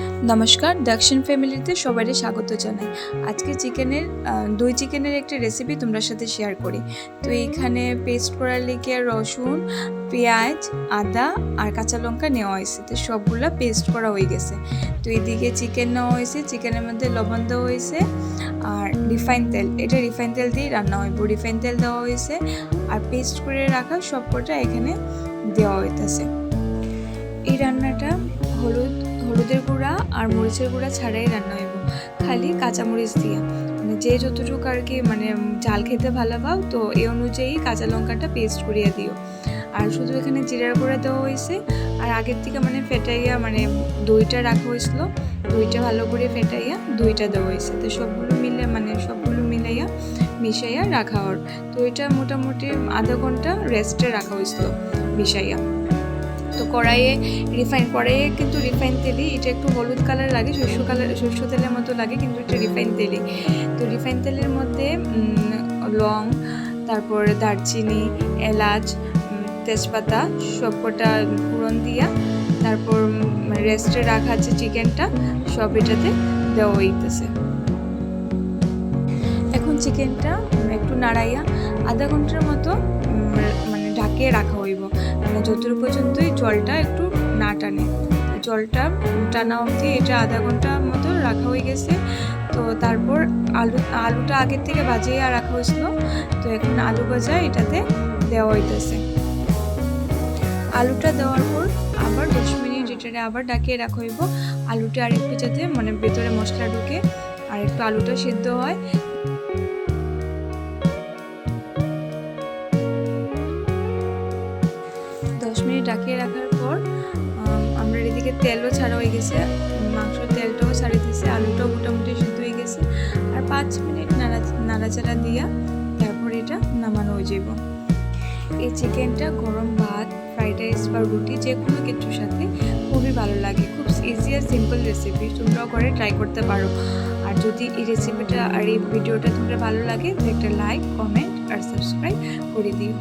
নমস্কার দক্ষিণ ফ্যামিলিতে সবারই স্বাগত জানাই। আজকে চিকেনের দই চিকেনের একটি রেসিপি তোমরা সাথে শেয়ার করি। তো এইখানে পেস্ট করার লিগে রসুন, পেঁয়াজ, আদা আর কাঁচা লঙ্কা নেওয়া হয়েছে। তো সবগুলা পেস্ট করা হয়ে গেছে। তো এদিকে চিকেন নেওয়া হয়েছে। চিকেনের মধ্যে লবণ দেওয়া হয়েছে। আর রিফাইন তেল, এটা রিফাইন তেল দিয়েই রান্না হইব। রিফাইন তেল দেওয়া হয়েছে। আর পেস্ট করে রাখা সবকটা এখানে দেওয়া হইতেছে। আর মরিচের গুঁড়া ছাড়াই রান্না হইব। খালি কাঁচামরিচ দিয়ে। মানে যে যতটুকু আর কি মানে ঝাল খেতে ভালো পাও তো এই অনুযায়ী কাঁচা লঙ্কাটা পেস্ট করিয়া দিও। আর শুধু এখানে জিরার গুঁড়া দেওয়া হয়েছে আর আগের থেকে মানে ফেটাইয়া মানে দইটা রাখা হয়েছিল দইটা ভালো করে ফেটাইয়া দইটা দেওয়া হয়েছে তো সবগুলো মিলে মানে সবগুলো মিলাইয়া মিশাইয়া রাখা ওর তো এটা মোটামুটি আধা ঘণ্টা রেস্টে রাখা হয়েছিল মিশাইয়া। তো কড়াইয়ে রিফাইন কড়াইয়ে কিন্তু রিফাইন তেলই, এটা একটু হলুদ কালার লাগে শস্য কালার শস্য তেলের মতো লাগে, কিন্তু এটা রিফাইন তেলই। তো রিফাইন তেলের মধ্যে লং, তারপর দারচিনি, এলাচ তেজপাতা, সবকটা ফোড়ন দিয়া, তারপর রেস্টে রাখা আছে চিকেনটা, সব এটাতে দেওয়া হইতেছে। এখন চিকেনটা একটু নাড়াইয়া আধা ঘণ্টার মতো ঢাকিয়ে রাখা হইব। মানে যতটুকু পর্যন্তই জলটা একটু না টানে। জলটা টানা অবধি এটা আধা ঘণ্টার মতো রাখা হয়ে গেছে। তো তারপর আলু, আলুটা আগের থেকে বাজিয়ে রাখা হয়েছিল। তো এখন আলু ভাজা এটাতে দেওয়া হইতেছে। আলুটা দেওয়ার পর আবার দশ মিনিট এটারে আবার ডাকিয়ে রাখা হইব। আলুটা আরেকটু যাতে মানে ভেতরে মশলা ঢুকে আর একটু আলুটা সিদ্ধ হয়। মিনিট ডাকিয়ে রাখার পর আম, আমরা এদিকে তেলও ছাড়া হয়ে গেছে মাংসের তেলটাও ছাড়িয়ে দিয়েছে আলুটাও মোটামুটি সিদ্ধ হয়ে গেছে। আর পাঁচ মিনিট নাড়া নাড়াচাড়া দিয়া তারপর এটা নামানো হয়ে যাব এই চিকেনটা গরম ভাত ফ্রাইড রাইস বা রুটি যে কোনো কিছুর সাথে খুবই ভালো লাগে। খুব ইজি আর সিম্পল রেসিপি তোমরাও করে ট্রাই করতে পারো। আর যদি এই রেসিপিটা আর এই ভিডিওটা তোমরা ভালো লাগে তো একটা লাইক কমেন্ট আর সাবস্ক্রাইব করে দিও।